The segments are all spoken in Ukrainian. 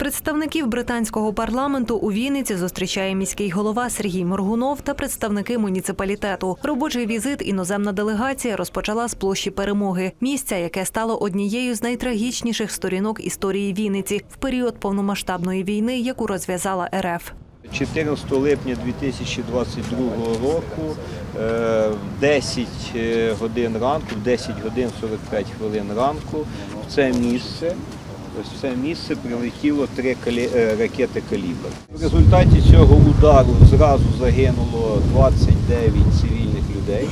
Представників британського парламенту у Вінниці зустрічає міський голова Сергій Моргунов та представники муніципалітету. Робочий візит іноземна делегація розпочала з площі перемоги, місця, яке стало однією з найтрагічніших сторінок історії Вінниці в період повномасштабної війни, яку розв'язала РФ. 14 липня 2022 року е, в 10 годин ранку, в 10 годин 45 хвилин ранку в це місце, ось в це місце прилетіло три е, ракети «Калібр». В результаті цього удару зразу загинуло 29 цивільних людей.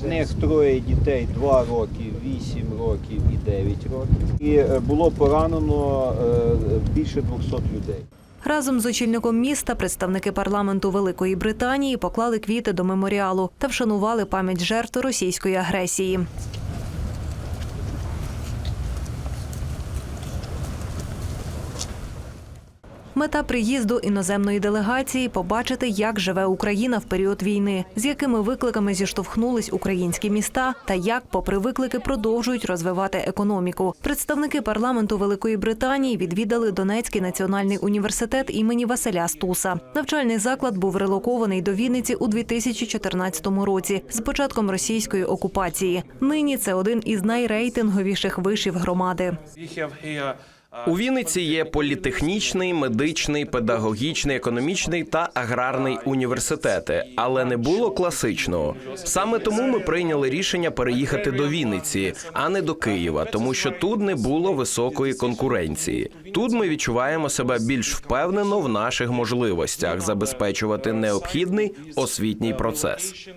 З них троє дітей 2 роки, 8 років і 9 років. І е, було поранено е, більше 200 людей. Разом з очільником міста представники парламенту Великої Британії поклали квіти до меморіалу та вшанували пам'ять жертв російської агресії. Мета приїзду іноземної делегації побачити, як живе Україна в період війни, з якими викликами зіштовхнулись українські міста, та як, попри виклики, продовжують розвивати економіку. Представники парламенту Великої Британії відвідали Донецький національний університет імені Василя Стуса. Навчальний заклад був релокований до Вінниці у 2014 році з початком російської окупації. Нині це один із найрейтинговіших вишів громади. У Вінниці є політехнічний, медичний, педагогічний, економічний та аграрний університети, але не було класичного. Саме тому ми прийняли рішення переїхати до Вінниці, а не до Києва, тому що тут не було високої конкуренції. Тут ми відчуваємо себе більш впевнено в наших можливостях забезпечувати необхідний освітній процес.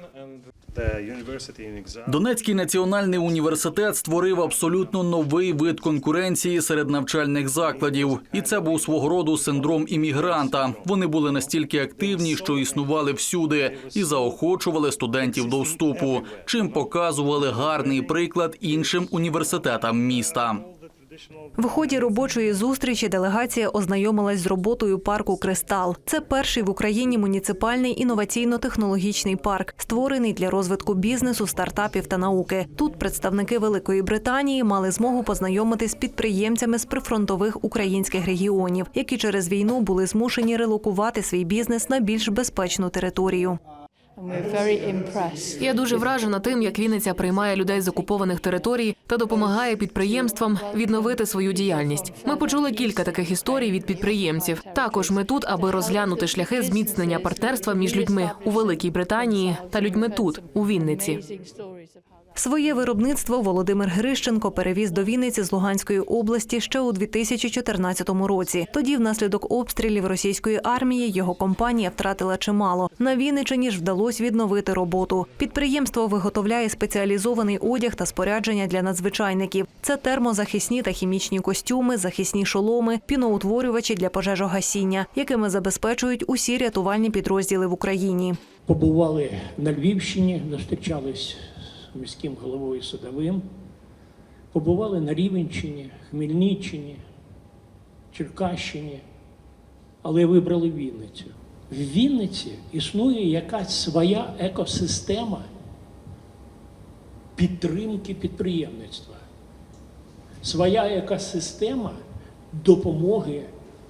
Донецький національний університет створив абсолютно новий вид конкуренції серед навчальних закладів, і це був свого роду синдром іммігранта. Вони були настільки активні, що існували всюди, і заохочували студентів до вступу, чим показували гарний приклад іншим університетам міста. В ході робочої зустрічі делегація ознайомилась з роботою парку Кристал. Це перший в Україні муніципальний інноваційно-технологічний парк, створений для розвитку бізнесу, стартапів та науки. Тут представники Великої Британії мали змогу познайомитись з підприємцями з прифронтових українських регіонів, які через війну були змушені релокувати свій бізнес на більш безпечну територію. Я дуже вражена тим, як Вінниця приймає людей з окупованих територій та допомагає підприємствам відновити свою діяльність. Ми почули кілька таких історій від підприємців. Також ми тут, аби розглянути шляхи зміцнення партнерства між людьми у Великій Британії та людьми тут, у Вінниці. Своє виробництво Володимир Грищенко перевіз до Вінниці з Луганської області ще у 2014 році. Тоді, внаслідок обстрілів російської армії, його компанія втратила чимало. На Вінничині ж вдалося відновити роботу. Підприємство виготовляє спеціалізований одяг та спорядження для надзвичайників. Це термозахисні та хімічні костюми, захисні шоломи, піноутворювачі для пожежогасіння, якими забезпечують усі рятувальні підрозділи в Україні. Побували на Львівщині, зустрічались міським головою Садовим, побували на Рівенщині, Хмельниччині, Черкащині, але вибрали Вінницю. В Вінниці існує якась своя екосистема підтримки підприємництва, своя екосистема допомоги,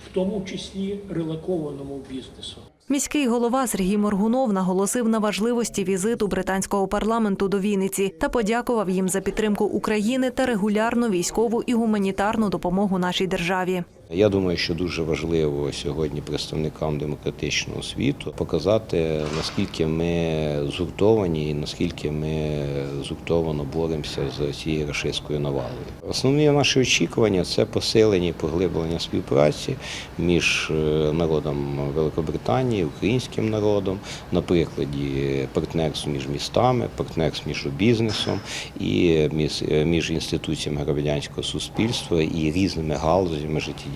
в тому числі релокованому бізнесу. Міський голова Сергій Моргунов наголосив на важливості візиту британського парламенту до Вінниці та подякував їм за підтримку України та регулярну військову і гуманітарну допомогу нашій державі. Я думаю, що дуже важливо сьогодні представникам демократичного світу показати, наскільки ми згуртовані і наскільки ми згуртовано боремося з цією рашистською навалою. Основні наші очікування це посилення і поглиблення співпраці між е, народом Великобританії, українським народом, на прикладі партнерств між містами, партнерств між бізнесом і е, між інституціями громадянського суспільства і різними галузями життєдіяльності,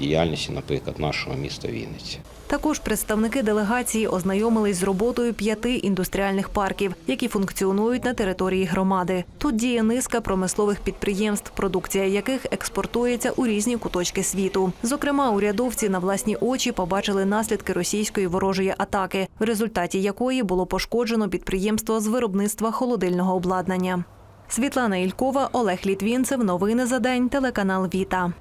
наприклад, нашого міста Вінниці. Також представники делегації ознайомились з роботою п'яти індустріальних парків, які функціонують на території громади. Тут діє низка промислових підприємств, продукція яких експортується у різні куточки світу. Зокрема, урядовці на власні очі побачили наслідки російської ворожої атаки, в результаті якої було пошкоджено підприємство з виробництва холодильного обладнання. Світлана Ількова, Олег Літвінцев. Новини за день. Телеканал Віта.